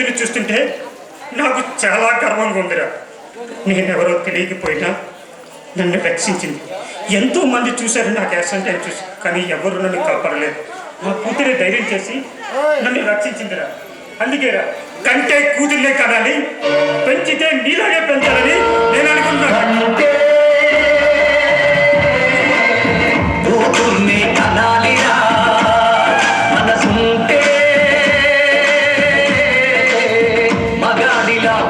కూతురు చూస్తుంటే నాకు చాలా గర్వంగా ఉందిరా. నేనెవరో తెలియకపోయినా నన్ను రక్షించింది. ఎంతో మంది చూశారు నాకు యాక్సిడెంట్ అని చూసి కానీ ఎవరు నన్ను కాపాడలేదు. నా కూతురే ధైర్యం చేసి నన్ను రక్షించిందిరా. అందుకేరా కంటే కూతుర్లే కనాలి పెంచి Brasília.